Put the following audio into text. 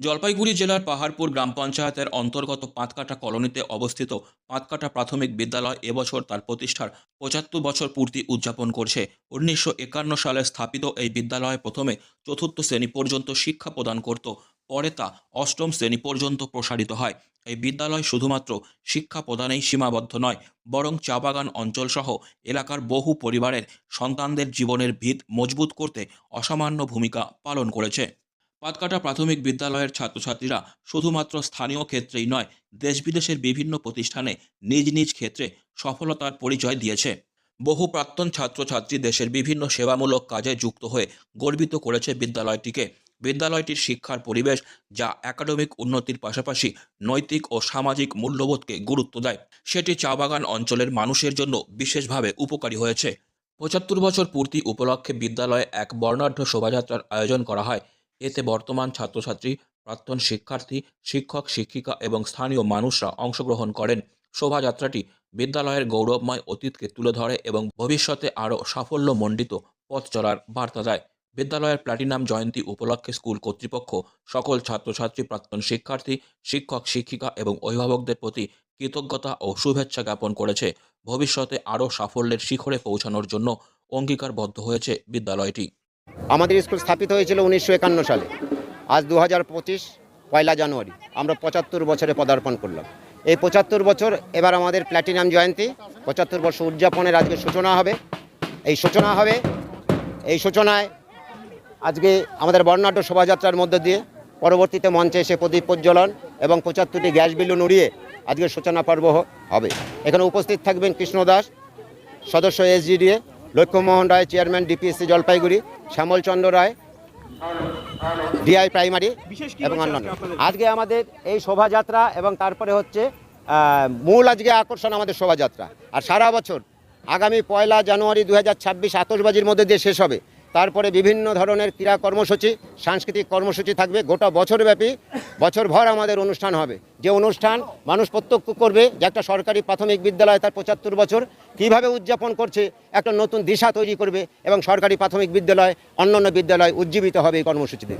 জলপাইগুড়ি জেলার পাহাড়পুর গ্রাম পঞ্চায়েতের অন্তর্গত পাতকাটা কলোনিতে অবস্থিত পাতকাটা প্রাথমিক বিদ্যালয় এবছর তার প্রতিষ্ঠার পঁচাত্তর বছর পূর্তি উদযাপন করছে। উনিশশো একান্ন সালে স্থাপিত এই বিদ্যালয় প্রথমে চতুর্থ শ্রেণি পর্যন্ত শিক্ষা প্রদান করত, পরে তা অষ্টম শ্রেণি পর্যন্ত প্রসারিত হয়। এই বিদ্যালয় শুধুমাত্র শিক্ষা প্রদানেই সীমাবদ্ধ নয়, বরং চা বাগান অঞ্চলসহ এলাকার বহু পরিবারের সন্তানদের জীবনের ভিত মজবুত করতে অসামান্য ভূমিকা পালন করেছে। পাতকাটা প্রাথমিক বিদ্যালয়ের ছাত্রছাত্রীরা শুধুমাত্র স্থানীয় ক্ষেত্রেই নয় দেশ বিদেশের বিভিন্ন প্রতিষ্ঠানে নিজ নিজ ক্ষেত্রে সফলতার পরিচয় দিয়েছে। বহু প্রাক্তন ছাত্রছাত্রী দেশের বিভিন্ন সেবামূলক কাজে যুক্ত হয়ে গর্বিত করেছে বিদ্যালয়টিকে। বিদ্যালয়টির শিক্ষার পরিবেশ যা একাডেমিক উন্নতির পাশাপাশি নৈতিক ও সামাজিক মূল্যবোধকে গুরুত্ব দেয়, সেটি চা বাগান অঞ্চলের মানুষের জন্য বিশেষভাবে উপকারী হয়েছে। পঁচাত্তর বছর পূর্তি উপলক্ষে বিদ্যালয়ে এক বর্ণাঢ্য শোভাযাত্রার আয়োজন করা হয়। এতে বর্তমান ছাত্রছাত্রী, প্রাক্তন শিক্ষার্থী, শিক্ষক, শিক্ষিকা এবং স্থানীয় মানুষরা অংশগ্রহণ করেন। শোভাযাত্রাটি বিদ্যালয়ের গৌরবময় অতীতকে তুলে ধরে এবং ভবিষ্যতে আরও সাফল্যমণ্ডিত পথ চলার বার্তা দেয়। বিদ্যালয়ের প্ল্যাটিনাম জয়ন্তী উপলক্ষে স্কুল কর্তৃপক্ষ সকল ছাত্রছাত্রী, প্রাক্তন শিক্ষার্থী, শিক্ষক, শিক্ষিকা এবং অভিভাবকদের প্রতি কৃতজ্ঞতা ও শুভেচ্ছা জ্ঞাপন করেছে। ভবিষ্যতে আরও সাফল্যের শিখরে পৌঁছানোর জন্য অঙ্গীকারবদ্ধ হয়েছে বিদ্যালয়টি। আমাদের স্কুল স্থাপিত হয়েছিল উনিশশো একান্ন সালে। আজ দু হাজার পঁচিশ, পয়লা জানুয়ারি। আমরা পঁচাত্তর বছরে পদার্পণ করলাম। এই পঁচাত্তর বছর এবার আমাদের প্ল্যাটিনাম জয়ন্তী। পঁচাত্তর বর্ষ উদযাপনের আজকে সূচনা হবে। এই সূচনা হবে। এই সূচনায় আজকে আমাদের বর্ণাঢ্য শোভাযাত্রার মধ্য দিয়ে পরবর্তীতে মঞ্চে এসে প্রদীপ প্রজ্বলন এবং পঁচাত্তরটি গ্যাস বিলু নড়িয়ে আজকে সূচনা পর্ব হবে। এখানে উপস্থিত থাকবেন কৃষ্ণ দাস সদস্য SGDA Lakshmohan Roy chairman DPSC Jalpaiguri Shyamalchandra Roy DI primary এবং অন্যান্য। আজকে আমাদের এই শোভাযাত্রা এবং তারপরে হচ্ছে মূল আজকে আকর্ষণ আমাদের শোভাযাত্রা। আর সারা বছর আগামী পয়লা জানুয়ারি দু হাজার ছাব্বিশ আতসবাজির মধ্যে দিয়ে শেষ হবে। তারপরে বিভিন্ন ধরনের ক্রীড়া কর্মসূচি, সাংস্কৃতিক কর্মসূচি থাকবে, গোটা বছরব্যাপী বছরভর আমাদের অনুষ্ঠান হবে। যে অনুষ্ঠান মানুষ প্রত্যক্ষ করবে যে একটা সরকারি প্রাথমিক বিদ্যালয় তার পঁচাত্তর বছর কীভাবে উদযাপন করছে, একটা নতুন দিশা তৈরি করবে এবং সরকারি প্রাথমিক বিদ্যালয়, অন্যান্য বিদ্যালয় উজ্জীবিত হবে এই কর্মসূচিতে।